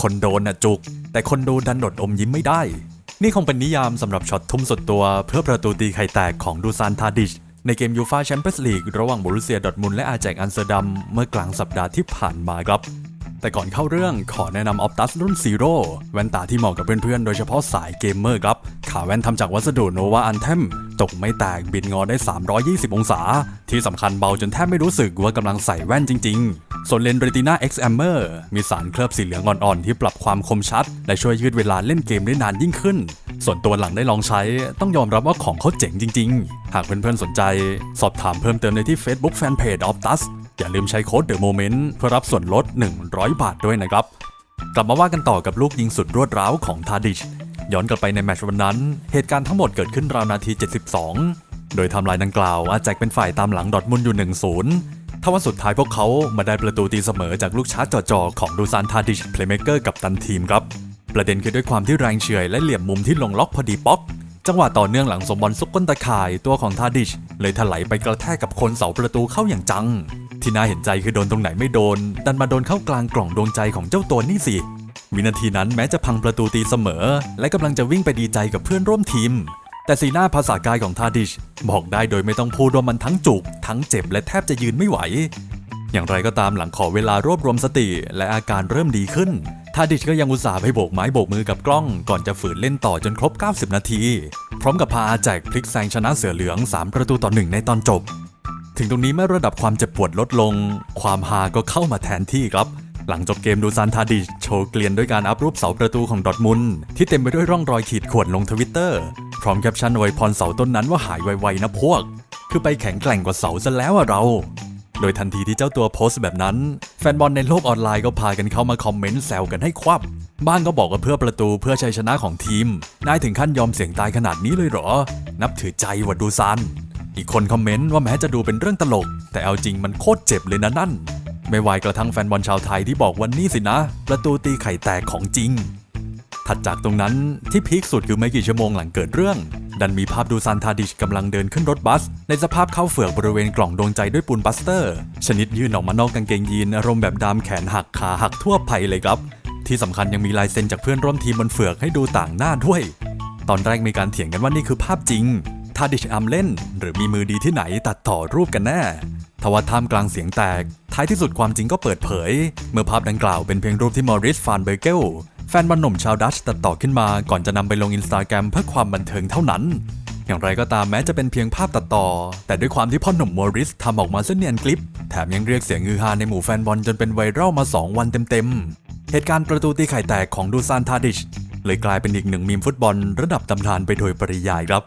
คนโดนน่ะจุก แต่คนดูดันอดอมยิ้มไม่ได้ นี่คงเป็นนิยามสำหรับช็อตทุ่มสุดตัวเพื่อประตูตีไข่แตกของดูซานทาดิช ในเกมยูฟาแชมเปี้ยนส์ลีกระหว่างบรูเซียดอทมุนและอาแจกอัมสเตอร์ดัมเมื่อกลางสัปดาห์ที่ผ่านมาครับแต่ก่อนเข้าเรื่องขอแนะนำออ t ตัสรุ่นซีโร่แว่นตาที่เหมาะกับเพื่อนๆ โดยเฉพาะสายเกมเมอร์ครับ ขาแว่นทำจากวัสดุโนวาอันเทมตกไม่แตกบิดงอได้ 320 องศา ที่สำคัญเบาจนแทบไม่รู้สึกว่ากำลังใส่แว่นจริง ๆ ส่วนเลนส์ Retina X Amber มีสารเคลือบสีเหลืองอ่อนๆ ที่ปรับความคมชัด และช่วยยืดเวลาเล่นเกมได้นานยิ่งขึ้น ส่วนตัวหลังได้ลองใช้ต้องยอมรับว่าของเขาเจ๋งจริง ๆ หากเพื่อนๆสนใจ สอบถามเพิ่มเติมในที่ Facebook Fanpage Optus อย่าลืมใช้โค้ด The Moment เพื่อรับส่วนลด 100 บาทด้วยนะครับ กลับมาว่ากันต่อกับลูกยิงสุดรวดร้าวของทาดิชย้อนกลับไปในแมตช์วันนั้น เหตุการณ์ทั้งหมดเกิดขึ้นราวนาที 72 โดยทำลายดังกล่าวอาแจกเป็นฝ่ายตามหลังดอร์ทมุนอยู่ 1-0 ทว่าสุดท้ายพวกเขามาได้ประตูตีเสมอจากลูกชาร์จจ่อๆของดูซานทาดิชเพลย์เมเกอร์กับตันทีมครับ ประเด็นคือด้วยความที่แรงเฉื่อยและเหลี่ยมมุมที่ลงล็อกพอดีป๊อก จังหวะต่อเนื่องหลังสมบอลซุกก้นตะข่ายตัวของทาดิช เลยถลายไปกระแทกกับคนเสาประตูเข้าอย่างจัง ที่น่าเห็นใจคือโดนตรงไหนไม่โดน ดันมาโดนเข้ากลางกล่องดวงใจของเจ้าตัวนี่สิวินาทีนั้นแม้จะพังประตูตีเสมอ และกำลังจะวิ่งไปดีใจกับเพื่อนร่วมทีม แต่สีหน้าภาษากายของทาดิช บอกได้โดยไม่ต้องพูดว่ามันทั้งจุก ทั้งเจ็บและแทบจะยืนไม่ไหว อย่างไรก็ตามหลังขอเวลารวบรวมสติ และอาการเริ่มดีขึ้น ทาดิชก็ยังอุตส่าห์ไปโบกไม้โบกมือกับกล้อง ก่อนจะฝืนเล่นต่อจนครบ 90 นาที พร้อมกับพาอาแจกพลิกแซงชนะเสือเหลือง 3 ประตูต่อหนึ่งในตอนจบ ถึงตรงนี้เมื่อระดับความเจ็บปวดลดลง ความฮาก็เข้ามาแทนที่ครับหลังจบเกมดูซานทาดิชโชว์เกลียนด้วยการอัพรูปเสาประตูของดอทมุนที่เต็มไปด้วยร่องรอยขีดข่วนลงทวิตเตอร์ พร้อมแคปชั่นอวยพรเสาต้นนั้นว่าหายไวๆนะพวก คือไปแข็งแกร่งกว่าเสาซะแล้วอะเรา โดยทันทีที่เจ้าตัวโพสต์แบบนั้น แฟนบอลในโลกออนไลน์ก็พากันเข้ามาคอมเมนต์แซวกันให้ควับบ้างก็บอกว่าเพื่อประตูเพื่อชัยชนะของทีม นายถึงขั้นยอมเสี่ยงตายขนาดนี้เลยเหรอ นับถือใจว่ะดูซานอีกคนคอมเมนต์ว่าแม้จะดูเป็นเรื่องตลก แต่เอาจริงมันโคตรเจ็บเลยนะนั่น ไม่ไหวกระทั่งแฟนบอลชาวไทยที่บอกวันนี้สินะ ประตูตีไข่แตกของจริง ถัดจากตรงนั้นที่พีคสุดคือไม่กี่ชั่วโมงหลังเกิดเรื่อง ดันมีภาพดูซานทาดิชกำลังเดินขึ้นรถบัส ในสภาพเข้าเฝือกบริเวณกล่องดวงใจด้วยปูนบัสเตอร์ ชนิดยื่นออกมานอกกางเกงยีนอารมณ์แบบดามแขนหักขาหักทั่วไปเลยครับ ที่สำคัญยังมีลายเซ็นจากเพื่อนร่วมทีมบนเฝือกให้ดูต่างหน้าด้วย ตอนแรกมีการเถียงกันว่านี่คือภาพจริงทาดิชอัมเล่น หรือมีมือดีที่ไหนตัดต่อรูปกันแน่ทว่าท่ามกลางเสียงแตก ท้ายที่สุดความจริงก็เปิดเผย เมื่อภาพดังกล่าวเป็นเพียงรูปที่มอริสฟานเบเกล แฟนบอลหนุ่มชาวดัตช์ตัดต่อขึ้นมาก่อนจะนำไปลงอินสตาแกรมเพื่อความบันเทิงเท่านั้น อย่างไรก็ตามแม้จะเป็นเพียงภาพตัดต่อ แต่ด้วยความที่พ่อหนุ่มมอริสทำออกมาเส้นเนียนคลิป แถมยังเรียกเสียงฮือฮาในหมู่แฟนบอลจนเป็นไวรัลมา 2 วันเต็มๆ เหตุการณ์ประตูตีไข่แตกของดูซานทาดิชเลยกลายเป็นอีกหนึ่งมีมฟุตบอลระดับตำนานไปโดยปริยายครับ